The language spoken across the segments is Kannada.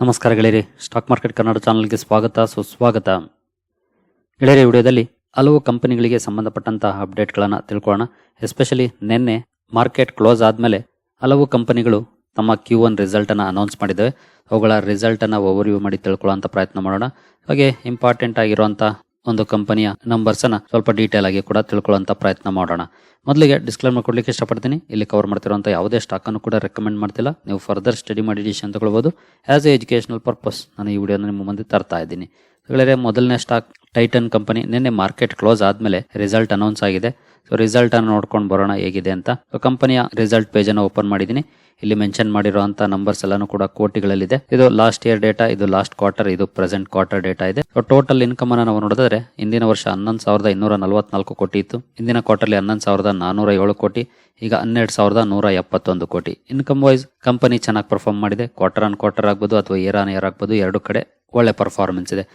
ನಮಸ್ಕಾರ ಗೆಳೆಯರಿ, ಸ್ಟಾಕ್ ಮಾರ್ಕೆಟ್ ಕನ್ನಡ ಚಾನಲ್ಗೆ ಸ್ವಾಗತ, ಸುಸ್ವಾಗತ. ಗೆಳೆಯರಿ ವಿಡಿಯೋದಲ್ಲಿ ಹಲವು ಕಂಪನಿಗಳಿಗೆ ಸಂಬಂಧಪಟ್ಟಂತಹ ಅಪ್ಡೇಟ್ಗಳನ್ನು ತಿಳ್ಕೊಳ್ಳೋಣ. ಎಸ್ಪೆಷಲಿ ನಿನ್ನೆ ಮಾರ್ಕೆಟ್ ಕ್ಲೋಸ್ ಆದಮೇಲೆ ಹಲವು ಕಂಪನಿಗಳು ತಮ್ಮ ಕ್ಯೂ ಒನ್ ರಿಸಲ್ಟನ್ನು ಅನೌನ್ಸ್ ಮಾಡಿದ್ದಾವೆ. ಅವುಗಳ ರಿಸಲ್ಟನ್ನು ಓವರ್ವ್ಯೂ ಮಾಡಿ ತಿಳ್ಕೊಳ್ಳೋಂಥ ಪ್ರಯತ್ನ ಮಾಡೋಣ. ಹಾಗೆ ಇಂಪಾರ್ಟೆಂಟ್ ಆಗಿರುವಂಥ ಒಂದು ಕಂಪನಿಯ ನಂಬರ್ಸ್ ಅನ್ನ ಸ್ವಲ್ಪ ಡೀಟೇಲ್ ಆಗಿ ಕೂಡ ತಿಳ್ಕೊಳ್ಳುವಂತ ಪ್ರಯತ್ನ ಮಾಡೋಣ. ಮೊದಲಿಗೆ ಡಿಸ್ಕ್ಲೇಮರ್ ಕೊಡ್ಲಿಕ್ಕೆ ಇಷ್ಟಪಡ್ತೀನಿ. ಇಲ್ಲಿ ಕವರ್ ಮಾಡ್ತಿರುವಂಥ ಯಾವುದೇ ಸ್ಟಾಕ್ ಅನ್ನು ಕೂಡ ರೆಕಮೆಂಡ್ ಮಾಡ್ತಿಲ್ಲ. ನೀವು ಫರ್ದರ್ ಸ್ಟಡಿ ಮಾಡಿ ಅಂತ ಹೇಳ್ಬೋದು ಆಸ್ ಎ ಎಜುಕೇಶನಲ್ ಪರ್ಪಸ್ ನಾನು ಈ ವಿಡಿಯೋನ ನಿಮ್ಮ ಮುಂದೆ ತರ್ತಾ ಇದ್ದೀನಿ. ಗೆಳೆಯರೆ ಮೊದಲನೇ ಸ್ಟಾಕ್ ಟೈಟನ್ ಕಂಪನಿ ನಿನ್ನೆ ಮಾರ್ಕೆಟ್ ಕ್ಲೋಸ್ ಆದ್ಮೇಲೆ ರಿಸಲ್ಟ್ ಅನೌನ್ಸ್ ಆಗಿದೆ. ಸೊ ರಿಸಲ್ಟ್ ಅನ್ನು ನೋಡ್ಕೊಂಡು ಬರೋಣ ಹೇಗಿದೆ ಅಂತ. ಕಂಪನಿಯ ರಿಸಲ್ಟ್ ಪೇಜ್ ಅನ್ನು ಓಪನ್ ಮಾಡಿದೀನಿ. ಇಲ್ಲಿ ಮೆನ್ಷನ್ ಮಾಡಿರುವಂತ ನಂಬರ್ಸ್ ಎಲ್ಲಾನು ಕೂಡ ಕೋಟಿಗಳಲ್ಲಿದೆ. ಇದು ಲಾಸ್ಟ್ ಇಯರ್ ಡೇಟಾ ಇದು ಲಾಸ್ಟ್ ಕ್ವಾರ್ಟರ್ ಇದು ಪ್ರೆಸೆಂಟ್ ಕ್ವಾರ್ಟರ್ ಡೇಟಾ ಇದೆ. ಸೊ ಟೋಟಲ್ ಇನ್ಕಮ್ ಅನ್ನು ನಾವು ನೋಡಿದ್ರೆ ಇಂದಿನ ವರ್ಷ ಹನ್ನೊಂದು ಸಾವಿರದ ಇನ್ನೂರ ನಲವತ್ನಾಲ್ಕು ಕೋಟಿ ಇತ್ತು. ಇಂದಿನ ಕ್ವಾರ್ಟರ್ಲಿ ಹನ್ನೊಂದು ಸಾವಿರದ ನಾನೂರ ಏಳು ಕೋಟಿ, ಈಗ ಹನ್ನೆರಡು ಸಾವಿರದ ನೂರ ಎಪ್ಪತ್ತೊಂದು ಕೋಟಿ. ಇನ್ಕಮ್ ವೈಸ್ ಕಂಪನಿ ಚೆನ್ನಾಗಿ ಪರ್ಫಾರ್ಮ್ ಮಾಡಿದೆ. ಕ್ವಾರ್ಟರ್ ಆನ್ ಕ್ವಾರ್ಟರ್ ಆಗ್ಬೋದು ಅಥವಾ ಇಯರ್ ಆನ್ ಇಯರ್ ಆಗ್ಬೋದು, ಎರಡು ಕಡೆ ಒಳ್ಳೆ ಪರ್ಫಾರ್ಮೆನ್ಸ್ ಇದೆ.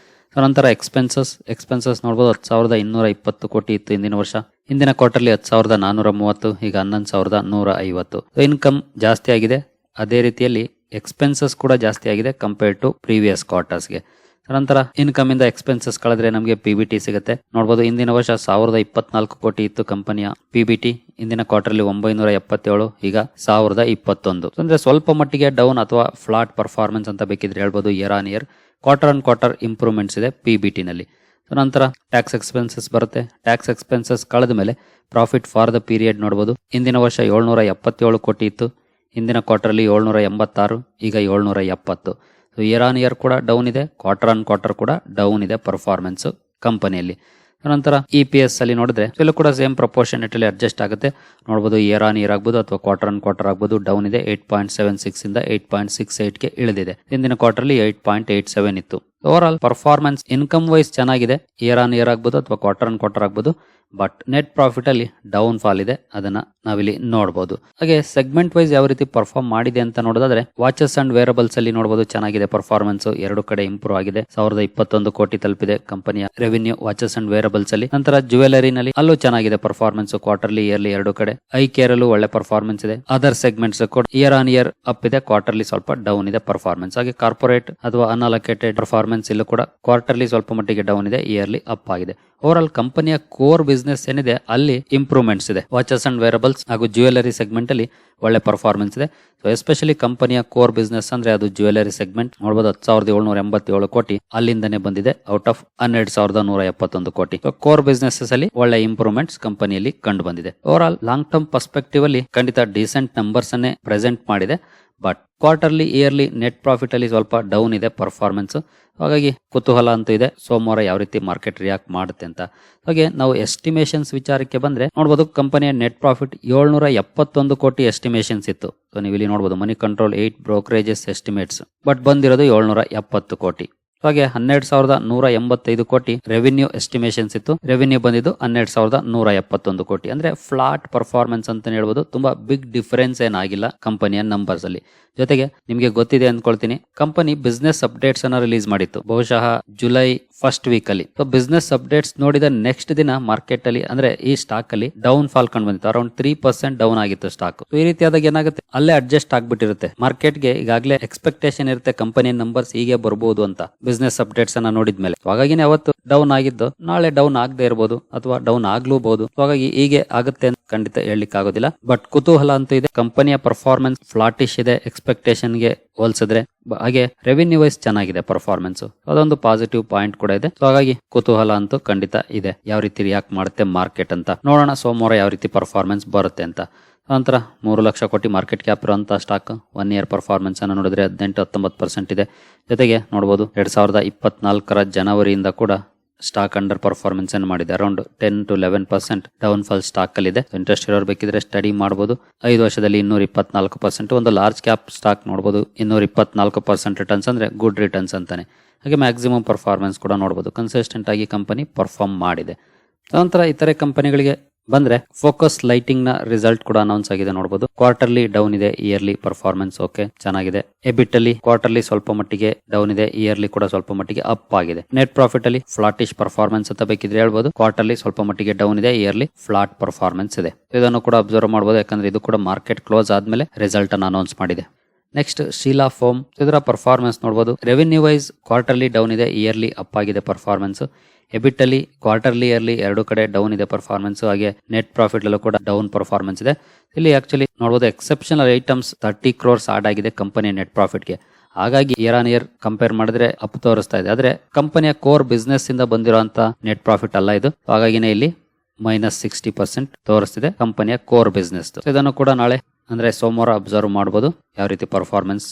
ನಂತರ ಎಕ್ಸ್ಪೆನ್ಸಸ್ ಎಕ್ಸ್ಪೆನ್ಸಸ್ ನೋಡ್ಬೋದು, ಹತ್ತು ಸಾವಿರದ ಇನ್ನೂರ ಇಪ್ಪತ್ತು ಕೋಟಿ ಇತ್ತು ಹಿಂದಿನ ವರ್ಷ. ಹಿಂದಿನ ಕ್ವಾರ್ಟರ್ಲಿ ಹತ್ತು ಸಾವಿರದ ನಾನೂರ ಮೂವತ್ತು, ಈಗ ಹನ್ನೊಂದು ಸಾವಿರದ ನೂರ ಐವತ್ತು. ಇನ್ಕಮ್ ಜಾಸ್ತಿ ಆಗಿದೆ. ಅದೇ ರೀತಿಯಲ್ಲಿ ಎಕ್ಸ್ಪೆನ್ಸಸ್ ಕೂಡ ಜಾಸ್ತಿ ಆಗಿದೆ ಕಂಪೇರ್ ಟು ಪ್ರೀವಿಯಸ್ ಕ್ವಾರ್ಟರ್ಸ್ಗೆ ನಂತರ ಇನ್ಕಮ್ ಇಂದ ಎಕ್ಸ್ಪೆನ್ಸಸ್ ಕಳೆದ್ರೆ ನಮಗೆ ಪಿ ಬಿ ಟಿ ಸಿಗುತ್ತೆ. ನೋಡ್ಬೋದು ಇಂದಿನ ವರ್ಷ ಸಾವಿರದ ಇಪ್ಪತ್ನಾಲ್ಕು ಕೋಟಿ ಇತ್ತು ಕಂಪನಿಯ ಪಿ ಬಿ ಟಿ ಇಂದಿನ ಕ್ವಾರ್ಟರ್ಲಿ ಒಂಬೈನೂರ ಎಪ್ಪತ್ತೇಳು, ಈಗ ಸಾವಿರದ ಇಪ್ಪತ್ತೊಂದು. ಅಂದ್ರೆ ಸ್ವಲ್ಪ ಮಟ್ಟಿಗೆ ಡೌನ್ ಅಥವಾ ಫ್ಲಾಟ್ ಪರ್ಫಾರ್ಮೆನ್ಸ್ ಅಂತ ಬೇಕಿದ್ರೆ ಹೇಳ್ಬೋದು year on year quarter on quarter improvements ಇದೆ ಪಿ ಬಿ ಟಿನಲ್ಲಿ ನಂತರ ಟ್ಯಾಕ್ಸ್ ಎಕ್ಸ್ಪೆನ್ಸಸ್ ಬರುತ್ತೆ. ಟ್ಯಾಕ್ಸ್ ಎಕ್ಸ್ಪೆನ್ಸಸ್ ಕಳೆದ ಮೇಲೆ ಪ್ರಾಫಿಟ್ ಫಾರ್ ದ ಪೀರಿಯಡ್ ನೋಡಬಹುದು ಇಂದಿನ ವರ್ಷ ಏಳ್ನೂರ ಎಪ್ಪತ್ತೇಳು ಕೋಟಿ ಇತ್ತು. ಇಂದಿನ ಕ್ವಾರ್ಟರ್ಲಿ ಏಳ್ನೂರ ಎಂಬತ್ತಾರು, ಈಗ ಏಳ್ನೂರ ಎಪ್ಪತ್ತು. ಸೊ ಇಯರ್ ಆನ್ ಇಯರ್ ಕೂಡ ಡೌನ್ ಇದೆ ಕ್ವಾರ್ಟರ್ ಆನ್ ಕ್ವಾರ್ಟರ್ ಕೂಡ ಡೌನ್ ಇದೆ ಪರ್ಫಾರ್ಮೆನ್ಸ್ ಕಂಪನಿಯಲ್ಲಿ ನಂತರ ಇ ಪಿ ಎಸ್ ಅಲ್ಲಿ ನೋಡಿದ್ರೆ ಇಲ್ಲೂ ಕೂಡ ಸೇಮ್ ಪ್ರಪೋರ್ಷನ್ ಅಲ್ಲಿ ಅಡ್ಜಸ್ಟ್ ಆಗುತ್ತೆ. ನೋಡಬಹುದು ಇಯರ್ ಆನ್ ಇಯರ್ ಆಗ್ಬೋದು ಅಥವಾ ಕ್ವಾರ್ಟರ್ ಆನ್ ಕ್ವಾರ್ಟರ್ ಆಗ್ಬೋದು ಡೌನ್ ಇದೆ ಏಟ್ ಪಾಯಿಂಟ್ ಸೆವೆನ್ ಸಿಕ್ಸ್ ಇಂದ ಏಟ್ ಪಾಯಿಂಟ್ ಸಿಕ್ಸ್ ಏಟ್ಗೆ ಇಳಿದಿದೆ. ಹಿಂದಿನ quarterly eight point eight seven ಇತ್ತು. Over all performance income wise ಚೆನ್ನಾಗಿದೆ. ಇಯರ್ ಆನ್ ಇಯರ್ ಆಗ್ಬೋದು ಅಥವಾ ಕ್ವಾರ್ಟರ್ ಆನ್ ಕ್ವಾರ್ಟರ್ ಆಗ್ಬೋದು. ಬಟ್ ನೆಟ್ ಪ್ರಾಫಿಟ್ ಅಲ್ಲಿ ಡೌನ್ ಫಾಲ್ ಇದೆ. ಅದನ್ನ ನಾವಿಲ್ಲಿ ನೋಡಬಹುದು ಹಾಗೆ ಸೆಗ್ಮೆಂಟ್ ವೈಸ್ ಯಾವ ರೀತಿ ಪರ್ಫಾರ್ಮ್ ಮಾಡಿದೆ ಅಂತ ನೋಡೋದಾದ್ರೆ ವಾಚಸ್ ಅಂಡ್ ವೇರಬಲ್ಸ್ ಅಲ್ಲಿ ನೋಡಬಹುದು ಚೆನ್ನಾಗಿದೆ ಪರ್ಫಾರ್ಮೆನ್ಸ್ ಎರಡು ಕಡೆ ಇಂಪ್ರೂವ್ ಆಗಿದೆ. ಸಾವಿರದ ಇಪ್ಪತ್ತೊಂದು ಕೋಟಿ ತಲುಪಿದೆ ಕಂಪನಿಯ ರೆವಿನ್ಯೂ ವಾಚಸ್ ಅಂಡ್ ವೇರಬಲ್ಸ್ ಅಲ್ಲಿ. ನಂತರ ಜ್ಯುವೆಲರಿನಲ್ಲಿ ಅಲ್ಲೂ ಚೆನ್ನಾಗಿದೆ ಪರ್ಫಾರ್ಮೆನ್ಸ್ ಕ್ವಾರ್ಟರ್ಲಿ ಇಯರ್ಲಿ ಎರಡು ಕಡೆ. ಐ ಕೇರ್ ಅಲ್ಲೂ ಒಳ್ಳೆ ಪರ್ಫಾರ್ಮೆನ್ಸ್ ಇದೆ. Other segments year on year up ಇದೆ. ಕ್ವಾರ್ಟರ್ಲಿ ಸ್ವಲ್ಪ ಡೌನ್ ಇದೆ ಪರ್ಫಾರ್ಮೆನ್ಸ್ ಹಾಗೆ ಕಾರ್ಪೊರೇಟ್ ಅಥವಾ ಅನ್ಅಲೋಕೇಟೆಡ್ ಪರ್ಫಾರ್ಮೆನ್ಸ್ ಇಲ್ಲೂ ಕೂಡ ಕ್ವಾರ್ಟರ್ಲಿ ಸ್ವಲ್ಪ ಮಟ್ಟಿಗೆ ಡೌನ್ ಇದೆ ಇಯರ್ಲಿ ಅಪ್ ಆಗಿದೆ. ಓವರ್ ಆಲ್ ಕಂಪನಿಯ ಕೋರ್ ಬಿಸ್ನೆಸ್ ಏನಿದೆ, ಅಲ್ಲಿ ಇಂಪ್ರೂವ್ಮೆಂಟ್ಸ್ ಇದೆ. ವಾಚಸ್ ಅಂಡ್ ವೇರಬಲ್ಸ್ ಹಾಗೂ ಜ್ಯುವೆಲರಿ ಸೆಗ್ಮೆಂಟ್ ಅಲ್ಲಿ ಒಳ್ಳೆ ಪರ್ಫಾರ್ಮೆನ್ಸ್ ಇದೆ. ಸೊ ಎಸ್ಪೆಷಲಿ ಕಂಪನಿಯ ಕೋರ್ ಬಿಸ್ನೆಸ್ ಅಂದ್ರೆ ಅದು ಜ್ಯುವೆಲರಿ ಸೆಗ್ಮೆಂಟ್ ನೋಡಬಹುದು ಹತ್ತು ಸಾವಿರದ ಏಳ್ನೂರ ಎಂಬತ್ತೇಳು ಕೋಟಿ ಅಲ್ಲಿಂದನೇ ಬಂದಿದೆ ಔಟ್ ಆಫ್ ಹನ್ನೆರಡು ಸಾವಿರದ ನೂರ ಎಪ್ಪತ್ತೊಂದು ಕೋಟಿ. ಕೋರ್ ಬಿಸ್ನೆಸ್ ಅಲ್ಲಿ ಒಳ್ಳೆ ಇಂಪ್ರೂವ್ಮೆಂಟ್ಸ್ ಕಂಪನಿಯಲ್ಲಿ ಕಂಡು ಬಂದಿದೆ. Over all long term perspective ಅಲ್ಲಿ ಖಂಡಿತ ಡಿಸೆಂಟ್ ನಂಬರ್ಸ್ ಅನ್ನೇ ಪ್ರೆಸೆಂಟ್ ಮಾಡಿದೆ. But quarterly yearly net profit ಅಲ್ಲಿ ಸ್ವಲ್ಪ ಡೌನ್ ಇದೆ ಪರ್ಫಾರ್ಮೆನ್ಸ್ ಹಾಗಾಗಿ ಕುತೂಹಲ ಅಂತೂ ಇದೆ. ಸೋಮವಾರ ಯಾವ ರೀತಿ ಮಾರ್ಕೆಟ್ ರಿಯಾಕ್ಟ್ ಮಾಡುತ್ತೆ ಅಂತ. ಹಾಗೆ ನಾವು ಎಸ್ಟಿಮೇಷನ್ಸ್ ವಿಚಾರಕ್ಕೆ ಬಂದ್ರೆ ನೋಡಬಹುದು ಕಂಪನಿಯ ನೆಟ್ ಪ್ರಾಫಿಟ್ ಏಳ್ನೂರ ಎಪ್ಪತ್ತೊಂದು ಕೋಟಿ ಎಸ್ಟಿಮೇಷನ್ಸ್ ಇತ್ತು. ಸೊ ನೀವು ಇಲ್ಲಿ ನೋಡಬಹುದು Moneycontrol at brokerages estimates but ಬಂದಿರೋದು ಏಳ್ನೂರ ಎಪ್ಪತ್ತು ಕೋಟಿ. ಹಾಗೆ ಹನ್ನೆರಡು ಸಾವಿರದ ನೂರ ಎಂಬತ್ತೈದು ಕೋಟಿ ರೆವಿನ್ಯೂ ಎಸ್ಟಿಮೇಷನ್ಸ್ ಇತ್ತು. ರೆವಿನ್ಯೂ ಬಂದಿದ್ದು ಹನ್ನೆರಡು ಸಾವಿರದ ನೂರ ಎಪ್ಪತ್ತೊಂದು ಕೋಟಿ. ಅಂದ್ರೆ ಫ್ಲಾಟ್ ಪರ್ಫಾರ್ಮೆನ್ಸ್ ಅಂತ ಹೇಳ್ಬೋದು. ತುಂಬಾ ಬಿಗ್ ಡಿಫರೆನ್ಸ್ ಏನಾಗಿಲ್ಲ ಕಂಪನಿಯ ನಂಬರ್ಸ್ ಅಲ್ಲಿ. ಜೊತೆಗೆ ನಿಮಗೆ ಗೊತ್ತಿದೆ ಅಂದ್ಕೊಳ್ತೀನಿ ಕಂಪನಿ ಬಿಸ್ನೆಸ್ ಅಪ್ಡೇಟ್ಸ್ ಅನ್ನ ರಿಲೀಸ್ ಮಾಡಿತ್ತು. ಬಹುಶಃ ಜುಲೈ ಫಸ್ಟ್ ವೀಕ್ ಅಲ್ಲಿ. ಸೊ ಬಿಸ್ನೆಸ್ ಅಪ್ಡೇಟ್ಸ್ ನೋಡಿದ ನೆಕ್ಸ್ಟ್ ದಿನ ಮಾರ್ಕೆಟ್ ಅಲ್ಲಿ, ಅಂದ್ರೆ ಈ ಸ್ಟಾಕ್ ಅಲ್ಲಿ ಡೌನ್ ಫಾಲ್ ಕಂಡು ಬಂದಿತ್ತು. ಅರೌಂಡ್ ತ್ರೀ ಪರ್ಸೆಂಟ್ ಡೌನ್ ಆಗಿತ್ತು ಸ್ಟಾಕ್ ಈ ರೀತಿಯಾದಾಗ ಏನಾಗುತ್ತೆ? ಅಲ್ಲೇ ಅಡ್ಜಸ್ಟ್ ಆಗ್ಬಿಟ್ಟಿರುತ್ತೆ. ಮಾರ್ಕೆಟ್ಗೆ ಈಗಾಗಲೇ ಎಕ್ಸ್ಪೆಕ್ಟೇಷನ್ ಇರುತ್ತೆ ಕಂಪನಿ ನಂಬರ್ಸ್ ಹೀಗೆ ಬರಬಹುದು ಅಂತ. ಬಿಸ್ನೆಸ್ ಅಪ್ಡೇಟ್ಸ್ ಅನ್ನ ನೋಡಿದ್ಮೇಲೆ. ಹಾಗಾಗಿನೇ ಅವತ್ತು ಡೌನ್ ಆಗಿದ್ದು, ನಾಳೆ ಡೌನ್ ಆಗದೆ ಇರಬಹುದು ಅಥವಾ ಡೌನ್ ಆಗ್ಲೂಬಹುದು ಹಾಗಾಗಿ ಹೀಗೆ ಆಗುತ್ತೆ ಅಂತ ಖಂಡಿತ ಹೇಳಲಿಕ್ಕೆ ಆಗೋದಿಲ್ಲ ಬಟ್ ಕುತೂಹಲ ಅಂತೂ ಇದೆ. ಕಂಪನಿಯ ಪರ್ಫಾರ್ಮೆನ್ಸ್ ಫ್ಲಾಟಿಶ್ ಇದೆ ಎಕ್ಸ್ಪೆಕ್ಟೇಷನ್ಗೆ ಹೋಲಿಸಿದ್ರೆ. ಹಾಗೆ ರೆವಿನ್ಯೂ ವೈಸ್ ಚೆನ್ನಾಗಿದೆ ಪರ್ಫಾರ್ಮೆನ್ಸ್ ಅದೊಂದು ಪಾಸಿಟಿವ್ ಪಾಯಿಂಟ್ ಕೂಡ ಇದೆ. ಸೊ ಹಾಗಾಗಿ ಕುತೂಹಲ ಅಂತೂ ಖಂಡಿತ ಇದೆ. ಯಾವ ರೀತಿ ರಿಯಾಕ್ಟ್ ಮಾಡುತ್ತೆ ಮಾರ್ಕೆಟ್ ಅಂತ. ನೋಡೋಣ ಸೋಮವಾರ ಯಾವ ರೀತಿ ಪರ್ಫಾರ್ಮೆನ್ಸ್ ಬರುತ್ತೆ ಅಂತ. ನಂತರ ಮೂರು ಲಕ್ಷ ಕೋಟಿ ಮಾರ್ಕೆಟ್ ಕ್ಯಾಪ್ ಇರುವಂತಹ ಸ್ಟಾಕ್ ಒನ್ ಇಯರ್ ಪರ್ಫಾರ್ಮೆನ್ಸ್ ಅನ್ನು ನೋಡಿದ್ರೆ ಹದಿನೆಂಟು ಹತ್ತೊಂಬತ್ತು ಪರ್ಸೆಂಟ್ ಇದೆ. ಜೊತೆಗೆ ನೋಡಬಹುದು ಎರಡ್ ಸಾವಿರದ ಇಪ್ಪತ್ನಾಲ್ಕರ ಜನವರಿಯಿಂದ ಕೂಡ ಸ್ಟಾಕ್ ಅಂಡರ್ ಪರ್ಫಾರ್ಮೆನ್ಸ್ ಅನ್ನು ಮಾಡಿದೆ. Around ten to eleven percent down fall stock ಅಲ್ಲಿ ಇದೆ ಇಂಟ್ರೆಸ್ಟ್ ಇರೋರು ಬೇಕಿದ್ರೆ ಸ್ಟಡಿ ಮಾಡಬಹುದು ಐದು ವರ್ಷದಲ್ಲಿ ಇನ್ನೂರ ಇಪ್ಪತ್ನಾಲ್ಕು ಪರ್ಸೆಂಟ್ ಒಂದು ಲಾರ್ಜ್ ಕ್ಯಾಪ್ ಸ್ಟಾಕ್ ನೋಡಬಹುದು ಇನ್ನೂರ ಇಪ್ಪತ್ನಾಲ್ಕು ಪರ್ಸೆಂಟ್ ರಿಟರ್ನ್ಸ್ ಅಂದ್ರೆ ಗುಡ್ ರಿಟರ್ನ್ಸ್ ಅಂತಾನೆ. ಹಾಗೆ ಮ್ಯಾಕ್ಸಿಮಮ್ ಪರ್ಫಾರ್ಮೆನ್ಸ್ ಕೂಡ ನೋಡಬಹುದು ಕನ್ಸಿಸ್ಟೆಂಟ್ ಆಗಿ ಕಂಪನಿ ಪರ್ಫಾರ್ಮ್ ಮಾಡಿದೆ. ನಂತರ ಇತರೆ ಕಂಪನಿಗಳಿಗೆ ಬಂದ್ರೆ ಫೋಕಸ್ ಲೈಟಿಂಗ್ನ ರಿಸಲ್ಟ್ ಕೂಡ ಅನೌನ್ಸ್ ಆಗಿದೆ ನೋಡಬಹುದು ಕ್ವಾರ್ಟರ್ಲಿ ಡೌನ್ ಇದೆ, ಇಯರ್ಲಿ ಪರ್ಫಾರ್ಮೆನ್ಸ್, ಓಕೆ, ಚೆನ್ನಾಗಿದೆ. ಎಬಿಟ್ ಅಲ್ಲಿ ಕ್ವಾರ್ಟರ್ಲಿ ಸ್ವಲ್ಪ ಮಟ್ಟಿಗೆ ಡೌನ್ ಇದೆ, ಇಯರ್ಲಿ ಕೂಡ ಸ್ವಲ್ಪ ಮಟ್ಟಿಗೆ ಅಪ್ ಆಗಿದೆ. ನೆಟ್ ಪ್ರಾಫಿಟ್ ಅಲ್ಲಿ ಫ್ಲಾಟಿಶ್ ಪರ್ಫಾರ್ಮೆನ್ಸ್ ಅಂತ ಬೇಕಿದ್ರೆ ಹೇಳ್ಬಹುದು ಕ್ವಾರ್ಟರ್ಲಿ ಸ್ವಲ್ಪ ಮಟ್ಟಿಗೆ ಡೌನ್ ಇದೆ, ಇಯರ್ಲಿ ಫ್ಲಾಟ್ ಪರ್ಫಾರ್ಮೆನ್ಸ್ ಇದೆ. ಇದನ್ನು ಕೂಡ ಅಬ್ಸರ್ವ್ ಮಾಡಬಹುದು ಯಾಕಂದ್ರೆ ಇದು ಕೂಡ ಮಾರ್ಕೆಟ್ ಕ್ಲೋಸ್ ಆದ್ಮೇಲೆ ರಿಸಲ್ಟ್ ಅನ್ನು ಅನೌನ್ಸ್ ಮಾಡಿದೆ. Next Sheela Foam. ಇದರ ಪರ್ಫಾರ್ಮೆನ್ಸ್ ನೋಡಬಹುದು ರೆವಿನ್ಯೂ ವೈಸ್ ಕ್ವಾರ್ಟರ್ಲಿ ಡೌನ್ ಇದೆ, ಇಯರ್ಲಿ ಅಪ್ ಆಗಿದೆ ಪರ್ಫಾರ್ಮೆನ್ಸ್. ಎಬಿಟ್ ಅಲ್ಲಿ ಕ್ವಾರ್ಟರ್ಲಿ, ಇಯರ್ಲಿ ಎರಡು ಕಡೆ ಡೌನ್ ಇದೆ ಪರ್ಫಾರ್ಮೆನ್ಸ್ ಹಾಗೆ ನೆಟ್ ಪ್ರಾಫಿಟ್ ಅಲ್ಲೂ ಕೂಡ ಡೌನ್ ಪರ್ಫಾರ್ಮೆನ್ಸ್ ಇದೆ. ಇಲ್ಲಿ ಆಕ್ಚುಲಿ ನೋಡಬಹುದು exceptional items thirty crores add ಆಗಿದೆ ಕಂಪನಿಯ ನೆಟ್ ಪ್ರಾಫಿಟ್ಗೆ ಹಾಗಾಗಿ ಇಯರ್ ಆನ್ ಇಯರ್ ಕಂಪೇರ್ ಮಾಡಿದ್ರೆ ಅಪ್ ತೋರಿಸ್ತಾ ಇದೆ. ಆದ್ರೆ ಕಂಪನಿಯ ಕೋರ್ ಬಿಸ್ನೆಸ್ ಇಂದ ಬಂದಿರುವಂತ ನೆಟ್ ಪ್ರಾಫಿಟ್ ಅಲ್ಲ ಇದು. ಹಾಗಾಗಿನೇ ಇಲ್ಲಿ ಮೈನಸ್ ಸಿಕ್ಸ್ಟಿ ಪರ್ಸೆಂಟ್ ತೋರಿಸ್ತಿದೆ ಕಂಪನಿಯ ಕೋರ್ ಬಿಸ್ನೆಸ್ ಇದನ್ನು ಕೂಡ ನಾಳೆ ಅಂದ್ರೆ ಸೋಮವಾರ ಅಬ್ಸರ್ವ್ ಮಾಡಬಹುದು ಯಾವ ರೀತಿ ಪರ್ಫಾರ್ಮೆನ್ಸ್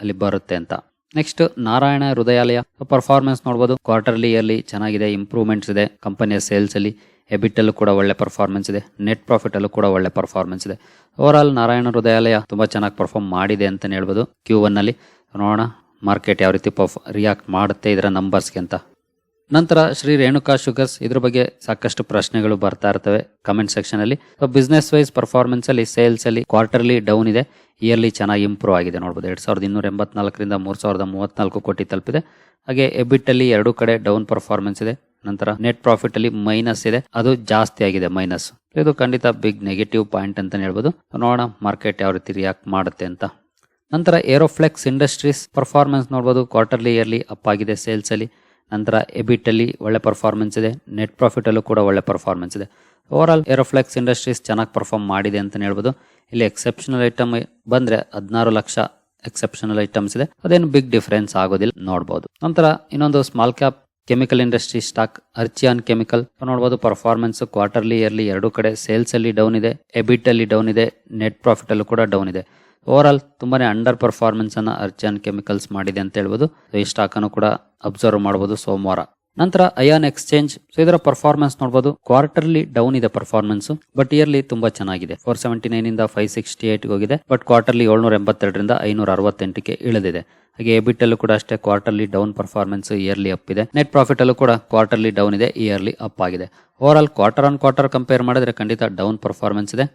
ಅಲ್ಲಿ ಬರುತ್ತೆ ಅಂತ. ನೆಕ್ಸ್ಟ್ ನಾರಾಯಣ ಹೃದಯಾಲಯ ಪರ್ಫಾರ್ಮೆನ್ಸ್ ನೋಡಬಹುದು ಕ್ವಾರ್ಟರ್ಲಿ ಇಯರ್ಲಿ ಚೆನ್ನಾಗಿದೆ ಇಂಪ್ರೂವ್ಮೆಂಟ್ಸ್ ಇದೆ. ಕಂಪನಿಯ ಸೇಲ್ಸ್ ಅಲ್ಲಿ ಎಬಿಟ್ ಅಲ್ಲೂ ಕೂಡ ಒಳ್ಳೆ ಪರ್ಫಾರ್ಮೆನ್ಸ್ ಇದೆ. ನೆಟ್ ಪ್ರಾಫಿಟ್ ಅಲ್ಲೂ ಕೂಡ ಒಳ್ಳೆ ಪರ್ಫಾರ್ಮೆನ್ಸ್ ಇದೆ. ಓವರ್ ಆಲ್ ನಾರಾಯಣ ಹೃದಯಾಲಯ ತುಂಬಾ ಚೆನ್ನಾಗಿ ಪರ್ಫಾರ್ಮ್ ಮಾಡಿದೆ ಅಂತ ಹೇಳ್ಬೋದು. ಕ್ಯೂ ಒನ್ ಅಲ್ಲಿ ನೋಡೋಣ ಮಾರ್ಕೆಟ್ ಯಾವ ರೀತಿ ಪರ್ಫ್ ರಿಯಾಕ್ಟ್ ಮಾಡುತ್ತೆ ಇದರ ನಂಬರ್ಸ್ಗೆ ಅಂತ. ನಂತರ, ಶ್ರೀ ರೇಣುಕಾ ಶುಗರ್ಸ್ ಇದ್ರ ಬಗ್ಗೆ ಸಾಕಷ್ಟು ಪ್ರಶ್ನೆಗಳು ಬರ್ತಾ ಇರ್ತವೆ. ಕಮೆಂಟ್ ಸೆಕ್ಷನ್ ಅಲ್ಲಿ. ಬಿಸ್ನೆಸ್ ವೈಸ್ ಪರ್ಫಾರ್ಮೆನ್ಸ್ ಅಲ್ಲಿ ಸೇಲ್ಸ್ ಅಲ್ಲಿ ಕ್ವಾರ್ಟರ್ಲಿ ಡೌನ್ ಇದೆ. ಇಯರ್ಲಿ ಚೆನ್ನಾಗಿ ಇಂಪ್ರೂವ್ ಆಗಿದೆ ನೋಡ್ಬೋದು. ಎರಡು ಸಾವಿರದ ಇನ್ನೂರ ಎಂಬತ್ನಾಲ್ಕರಿಂದ ಮೂರು ಸಾವಿರದ ಮೂವತ್ನಾಲ್ಕು ಕೋಟಿ ತಲುಪಿದೆ. ಹಾಗೆ ಎಬಿಟಲ್ಲಿ ಎರಡು ಕಡೆ ಡೌನ್ ಪರ್ಫಾರ್ಮೆನ್ಸ್ ಇದೆ. ನಂತರ ನೆಟ್ ಪ್ರಾಫಿಟ್ ಅಲ್ಲಿ ಮೈನಸ್ ಇದೆ. ಅದು ಜಾಸ್ತಿ ಆಗಿದೆ ಮೈನಸ್ ಇದು ಖಂಡಿತ ಬಿಗ್ ನೆಗೆಟಿವ್ ಪಾಯಿಂಟ್ ಅಂತ ಹೇಳ್ಬೋದು. ನೋಡೋಣ ಮಾರ್ಕೆಟ್ ಯಾವ ರೀತಿ ರಿಯಾಕ್ಟ್ ಮಾಡುತ್ತೆ ಅಂತ. ನಂತರ ಏರೋಫ್ಲೆಕ್ಸ್ ಇಂಡಸ್ಟ್ರೀಸ್ ಪರ್ಫಾರ್ಮೆನ್ಸ್ ನೋಡ್ಬೋದು. ಕ್ವಾರ್ಟರ್ಲಿ ಇಯರ್ಲಿ ಅಪ್ ಆಗಿದೆ ಸೇಲ್ಸ್ ಅಲ್ಲಿ. ನಂತರ ಎಬಿಟಲ್ಲಿ ಒಳ್ಳೆ ಪರ್ಫಾರ್ಮೆನ್ಸ್ ಇದೆ. ನೆಟ್ ಪ್ರಾಫಿಟಲ್ಲೂ ಕೂಡ ಒಳ್ಳೆ ಪರ್ಫಾರ್ಮೆನ್ಸ್ ಇದೆ. ಓವರ್ ಏರೋಫ್ಲೆಕ್ಸ್ ಇಂಡಸ್ಟ್ರೀಸ್ ಚೆನ್ನಾಗಿ ಪರ್ಫಾರ್ಮ್ ಮಾಡಿದೆ ಅಂತ ಹೇಳ್ಬೋದು. ಇಲ್ಲಿ ಎಕ್ಸೆಪ್ಷನಲ್ ಐಟಮ್ ಬಂದ್ರೆ ಹದಿನಾರು ಲಕ್ಷ ಎಕ್ಸೆಪ್ಷನಲ್ ಐಟಮ್ಸ್ ಇದೆ. ಅದೇನು ಬಿಗ್ ಡಿಫರೆನ್ಸ್ ಆಗೋದಿಲ್ಲ ನೋಡಬಹುದು ನಂತರ ಇನ್ನೊಂದು small cap chemical industry stock Archean chemical ನೋಡಬಹುದು ಪರ್ಫಾರ್ಮೆನ್ಸ್ ಕ್ವಾರ್ಟರ್ಲಿ ಇಯರ್ಲಿ ಎರಡು ಕಡೆ ಸೇಲ್ಸ್ ಅಲ್ಲಿ ಡೌನ್ ಇದೆ ಎಬಿಟ್ ಅಲ್ಲಿ ಡೌನ್ ಇದೆ ನೆಟ್ ಪ್ರಾಫಿಟ್ ಅಲ್ಲೂ ಕೂಡ ಡೌನ್ ಇದೆ. ಓವರ್ ಆಲ್ ತುಂಬಾನೇ ಅಂಡರ್ ಪರ್ಫಾರ್ಮೆನ್ಸ್ ಅನ್ನ ಅರ್ಚಿಯಾನ್ ಕೆಮಿಕಲ್ಸ್ ಮಾಡಿದೆ ಅಂತ ಹೇಳ್ಬೋದು. ಈ ಸ್ಟಾಕ್ ಅನ್ನು ಕೂಡ ಅಬ್ಸರ್ವ್ ಮಾಡಬಹುದು ಸೋಮವಾರ. ನಂತರ ಅಯಾನ್ ಎಕ್ಸ್ಚೇಂಜ್ ಸೊ ಇದರ ಪರ್ಫಾರ್ಮೆನ್ಸ್ ನೋಡಬಹುದು ಕ್ವಾರ್ಟರ್ಲಿ ಡೌನ್ ಇದೆ ಪರ್ಫಾರ್ಮೆನ್ಸ್ ಬಟ್ ಇಯರ್ಲಿ ತುಂಬಾ ಚೆನ್ನಾಗಿದೆ. ಫೋರ್ ಸೆವೆಂಟಿ ನೈನ್ ಇಂದ ಫೈವ್ ಸಿಕ್ಸ್ಟಿ ಏಟ್ ಹೋಗಿದೆ. ಬಟ್ ಕ್ವಾರ್ಟರ್ಲಿ ಏಳ್ನೂರ ಎಂಬತ್ತೆರಡರಿಂದ ಐನೂರ ಅರವತ್ತೆಂಟಕ್ಕೆ ಇಳಿದಿದೆ. ಹಾಗೆ ಎಬಿಟ್ ಅಲ್ಲೂ ಕೂಡ ಅಷ್ಟೇ quarterly down performance yearly up ಇದೆ. ನೆಟ್ ಪ್ರಾಫಿಟ್ ಅಲ್ಲೂ ಕೂಡ ಕ್ವಾರ್ಟರ್ಲಿ ಡೌನ್ ಇದೆ ಇಯರ್ಲಿ ಅಪ್ ಆಗಿದೆ. Overall quarter on quarter compare ಮಾಡಿದ್ರೆ ಖಂಡಿತ ಡೌನ್ ಪರ್ಫಾರ್ಮೆನ್ಸ್ ಇದೆ.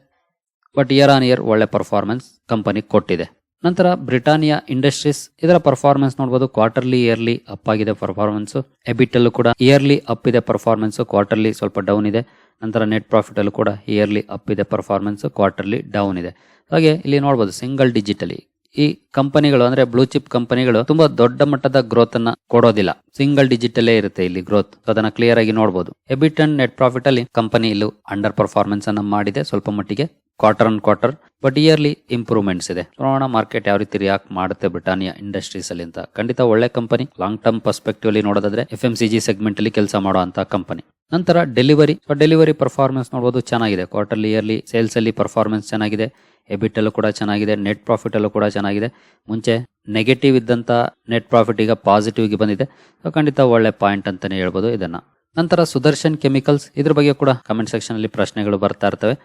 ಬಟ್ ಇಯರ್ ಆನ್ ಇಯರ್ ಒಳ್ಳೆ ಪರ್ಫಾರ್ಮೆನ್ಸ್ ಕಂಪನಿ ಕೊಟ್ಟಿದೆ. ನಂತರ ಬ್ರಿಟಾನಿಯಾ ಇಂಡಸ್ಟ್ರೀಸ್, ಇದರ ಪರ್ಫಾರ್ಮೆನ್ಸ್ ನೋಡಬಹುದು ಕ್ವಾರ್ಟರ್ಲಿ ಇಯರ್ಲಿ ಅಪ್ ಆಗಿದೆ ಪರ್ಫಾರ್ಮೆನ್ಸ್ ಎಬಿಟ್ ಅಲ್ಲೂ ಕೂಡ ಇಯರ್ಲಿ ಅಪ್ ಇದೆ ಪರ್ಫಾರ್ಮೆನ್ಸ್ ಕ್ವಾರ್ಟರ್ಲಿ ಸ್ವಲ್ಪ ಡೌನ್ ಇದೆ. ನಂತರ ನೆಟ್ ಪ್ರಾಫಿಟ್ ಅಲ್ಲೂ ಕೂಡ ಇಯರ್ಲಿ ಅಪ್ ಇದೆ ಪರ್ಫಾರ್ಮೆನ್ಸ್ ಕ್ವಾರ್ಟರ್ಲಿ ಡೌನ್ ಇದೆ. ಹಾಗೆ ಇಲ್ಲಿ ನೋಡಬಹುದು ಸಿಂಗಲ್ ಡಿಜಿಟಲಿ ಈ ಕಂಪನಿಗಳು ಅಂದ್ರೆ ಬ್ಲೂ ಚಿಪ್ ಕಂಪನಿಗಳು ತುಂಬಾ ದೊಡ್ಡ ಮಟ್ಟದ ಗ್ರೋತ್ ಅನ್ನ ಕೊಡೋದಿಲ್ಲ. ಸಿಂಗಲ್ ಡಿಜಿಟಲ್ಲೇ ಇರುತ್ತೆ ಇಲ್ಲಿ ಗ್ರೋತ್ ಅದನ್ನ ಕ್ಲಿಯರ್ ಆಗಿ ನೋಡಬಹುದು ಎಬಿಟ್ ಅಂಡ್ ನೆಟ್ ಪ್ರಾಫಿಟ್ ಅಲ್ಲಿ ಕಂಪನಿ ಇಲ್ಲೂ ಅಂಡರ್ ಪರ್ಫಾರ್ಮೆನ್ಸ್ ಅನ್ನ ಮಾಡಿದೆ, ಸ್ವಲ್ಪ ಮಟ್ಟಿಗೆ quarter on quarter but yearly improvements ಇದೆ. ನೋಡೋಣ ಮಾರ್ಕೆಟ್ ಯಾವ ರೀತಿ ರಿಯಾಕ್ಟ್ ಮಾಡುತ್ತೆ ಬ್ರಿಟಾನಿಯಾ ಇಂಡಸ್ಟ್ರೀಸ್ ಅಲ್ಲಿ ಅಂತ. ಖಂಡಿತ ಒಳ್ಳೆ ಕಂಪನಿ ಲಾಂಗ್ ಟರ್ಮ್ ಪರ್ಸ್ಪೆಕ್ಟಿವ್ ಅಲ್ಲಿ ನೋಡೋದಾದ್ರೆ F M C G segment ಅಲ್ಲಿ ಕೆಲಸ ಮಾಡುವಂತ ಕಂಪನಿ ನಂತರ ಡೆಲಿವರಿ ಡೆಲಿವರಿ ಪರ್ಫಾರ್ಮೆನ್ಸ್ ನೋಡಬಹುದು ಚೆನ್ನಾಗಿದೆ. ಕ್ವಾರ್ಟರ್ಲಿ ಇಯರ್ಲಿ ಸೇಲ್ಸ್ ಅಲ್ಲಿ ಪರ್ಫಾರ್ಮೆನ್ಸ್ ಚೆನ್ನಾಗಿದೆ. ಎಬಿಟ್ ಅಲ್ಲೂ ಕೂಡ ಚೆನ್ನಾಗಿದೆ. ನೆಟ್ ಪ್ರಾಫಿಟ್ ಅಲ್ಲೂ ಕೂಡ ಚೆನ್ನಾಗಿದೆ. ಮುಂಚೆ ನೆಗೆಟಿವ್ ಇದ್ದಂತ ನೆಟ್ ಪ್ರಾಫಿಟ್ ಈಗ ಪಾಸಿಟಿವ್ಗೆ ಬಂದಿದೆ. ಸೊ ಖಂಡಿತ ಒಳ್ಳೆ ಪಾಯಿಂಟ್ ಅಂತಾನೆ ಹೇಳ್ಬೋದು ಇದನ್ನ. ನಂತರ ಸುದರ್ಶನ್ ಕೆಮಿಕಲ್ಸ್ ಇದ್ರ ಬಗ್ಗೆ ಕೂಡ ಕಮೆಂಟ್ ಸೆಕ್ಷನ್ ಅಲ್ಲಿ ಪ್ರಶ್ನೆಗಳು ಬರ್ತಾ ಇರ್ತವೆ.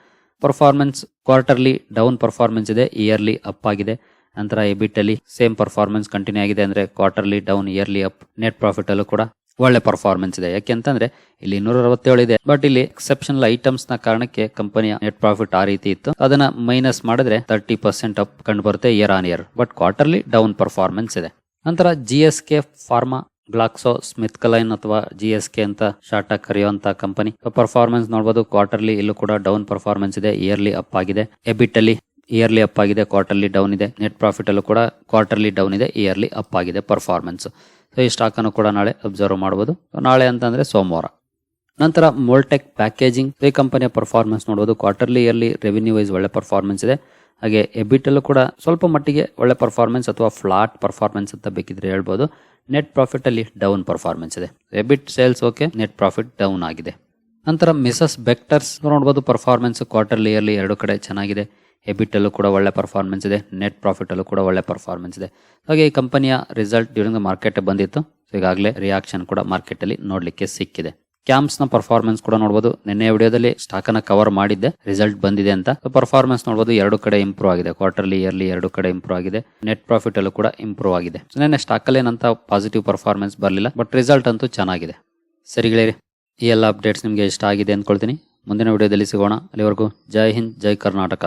ಪರ್ಫಾರ್ಮೆನ್ಸ್ ಕ್ವಾರ್ಟರ್ಲಿ ಡೌನ್ ಪರ್ಫಾರ್ಮೆನ್ಸ್ ಇದೆ ಇಯರ್ಲಿ ಅಪ್ ಆಗಿದೆ. ನಂತರ ಎಬಿಟ್ ಅಲ್ಲಿ ಸೇಮ್ ಪರ್ಫಾರ್ಮೆನ್ಸ್ ಕಂಟಿನ್ಯೂ ಆಗಿದೆ ಅಂದ್ರೆ quarterly down yearly up net profit ಅಲ್ಲೂ ಕೂಡ ಒಳ್ಳೆ ಪರ್ಫಾರ್ಮೆನ್ಸ್ ಇದೆ. ಯಾಕೆಂತಂದ್ರೆ ಇಲ್ಲಿ ಇನ್ನೂರ ಅರವತ್ತೇಳು ಇದೆ. ಬಟ್ ಇಲ್ಲಿ ಎಕ್ಸೆಪ್ಷನಲ್ ಐಟಮ್ಸ್ನ ಕಾರಣಕ್ಕೆ ಕಂಪನಿಯ ನೆಟ್ ಪ್ರಾಫಿಟ್ ಆ ರೀತಿ ಇತ್ತು. ಅದನ್ನ ಮೈನಸ್ ಮಾಡಿದ್ರೆ ತರ್ಟಿ ಪರ್ಸೆಂಟ್ ಅಪ್ ಕಂಡು ಬರುತ್ತೆ year on year but quarterly down performance ಇದೆ. ನಂತರ G S K pharma GlaxoSmithKline ಅಥವಾ ಜಿ ಎಸ್ ಕೆ ಅಂತ ಶಾರ್ಟ್ ಆಗಿ ಕರೆಯುವಂತ ಕಂಪನಿ ಪರ್ಫಾರ್ಮೆನ್ಸ್ ನೋಡಬಹುದು ಕ್ವಾರ್ಟರ್ಲಿ ಇಲ್ಲೂ ಕೂಡ ಡೌನ್ ಪರ್ಫಾರ್ಮೆನ್ಸ್ ಇದೆ ಇಯರ್ಲಿ ಅಪ್ ಆಗಿದೆ. ಎಬಿಟ್ ಅಲ್ಲಿ ಇಯರ್ಲಿ ಅಪ್ ಆಗಿದೆ ಕ್ವಾರ್ಟರ್ಲಿ ಡೌನ್ ಇದೆ. ನೆಟ್ ಪ್ರಾಫಿಟ್ ಅಲ್ಲೂ ಕೂಡ ಕ್ವಾರ್ಟರ್ಲಿ ಡೌನ್ ಇದೆ ಇಯರ್ಲಿ ಅಪ್ ಆಗಿದೆ ಪರ್ಫಾರ್ಮೆನ್ಸ್ ಸೊ ಈ ಸ್ಟಾಕ್ ಅನ್ನು ಕೂಡ ನಾಳೆ ಅಬ್ಸರ್ವ್ ಮಾಡಬಹುದು ನಾಳೆ ಅಂತಂದ್ರೆ ಸೋಮವಾರ. ನಂತರ ಮೋಲ್ಟೆಕ್ ಪ್ಯಾಕೇಜಿಂಗ್ ಈ ಕಂಪನಿಯ ಪರ್ಫಾರ್ಮೆನ್ಸ್ ನೋಡಬಹುದು ಕ್ವಾರ್ಟರ್ಲಿ ಇಯರ್ಲಿ ರೆವಿನ್ಯೂ ವೈಸ್ ಒಳ್ಳೆ ಪರ್ಫಾರ್ಮೆನ್ಸ್ ಇದೆ. ಹಾಗೆ ಎಬಿಟ್ ಅಲ್ಲೂ ಕೂಡ ಸ್ವಲ್ಪ ಮಟ್ಟಿಗೆ ಒಳ್ಳೆ ಪರ್ಫಾರ್ಮೆನ್ಸ್ ಅಥವಾ ಫ್ಲಾಟ್ ಪರ್ಫಾರ್ಮೆನ್ಸ್ ಅಂತ ಬೇಕಿದ್ರೆ ಹೇಳ್ಬೋದು. ನೆಟ್ ಪ್ರಾಫಿಟಲ್ಲಿ ಡೌನ್ ಪರ್ಫಾರ್ಮೆನ್ಸ್ ಇದೆ. EBIT sales okay net profit down ಆಗಿದೆ. ನಂತರ ಮಿಸಸ್ ಬೆಕ್ಟರ್ಸ್ ನೋಡ್ಬೋದು ಪರ್ಫಾರ್ಮೆನ್ಸ್ ಕ್ವಾರ್ಟರ್ಲಿ ಇಯರ್ಲಿ ಎರಡು ಕಡೆ ಚೆನ್ನಾಗಿದೆ. ಎಬಿಟ್ ಅಲ್ಲೂ ಕೂಡ ಒಳ್ಳೆ ಪರ್ಫಾರ್ಮೆನ್ಸ್ ಇದೆ. ನೆಟ್ ಪ್ರಾಫಿಟಲ್ಲೂ ಕೂಡ ಒಳ್ಳೆ ಪರ್ಫಾರ್ಮೆನ್ಸ್ ಇದೆ. ಹಾಗೆ ಈ ಕಂಪನಿಯ ರಿಸಲ್ಟ್ ಡ್ಯೂರಿಂಗ್ ಮಾರ್ಕೆಟ್ ಬಂದಿತ್ತು. ಈಗಾಗಲೇ ರಿಯಾಕ್ಷನ್ ಕೂಡ ಮಾರ್ಕೆಟ್ ಅಲ್ಲಿ ನೋಡ್ಲಿಕ್ಕೆ ಸಿಕ್ಕಿದೆ. ಕ್ಯಾಂಪ್ಸ್ನ ಪರ್ಫಾರ್ಮೆನ್ಸ್ ಕೂಡ ನೋಡಬಹುದು ನಿನ್ನೆ ವಿಡಿಯೋದಲ್ಲಿ ಸ್ಟಾಕ್ ಅನ್ನ ಕವರ್ ಮಾಡಿದ್ದೆ. ರಿಸಲ್ಟ್ ಬಂದಿದೆ ಅಂತ. ಪರ್ಫಾರ್ಮೆನ್ಸ್ ನೋಡಬಹುದು ಎರಡು ಕಡೆ ಇಂಪ್ರೂವ್ ಆಗಿದೆ. ಕ್ವಾರ್ಟರ್ಲಿ ಇಯರ್ಲಿ ಎರಡು ಕಡೆ ಇಂಪ್ರೂವ್ ಆಗಿದೆ. ನೆಟ್ ಪ್ರಾಫಿಟ್ ಅಲ್ಲೂ ಕೂಡ ಇಂಪ್ರೂವ್ ಆಗಿದೆ. ನಿನ್ನೆ ಸ್ಟಾಕ್ ಅಲ್ಲಿ ಏನಂತ ಪಾಸಿಟಿವ್ ಪರ್ಫಾರ್ಮೆನ್ಸ್ ಬರಲಿಲ್ಲ. ಬಟ್ ರಿಸಲ್ಟ್ ಅಂತೂ ಚೆನ್ನಾಗಿದೆ. ಸರಿ ಗೆಳೆಯರಿ, ಈ ಎಲ್ಲ ಅಪ್ಡೇಟ್ಸ್ ನಿಮಗೆ ಇಷ್ಟ ಆಗಿದೆ ಅಂದ್ಕೊಳ್ತೀನಿ. ಮುಂದಿನ ವಿಡಿಯೋದಲ್ಲಿ ಸಿಗೋಣ. ಅಲ್ಲಿವರೆಗೂ ಜೈ ಹಿಂದ್, ಜೈ ಕರ್ನಾಟಕ.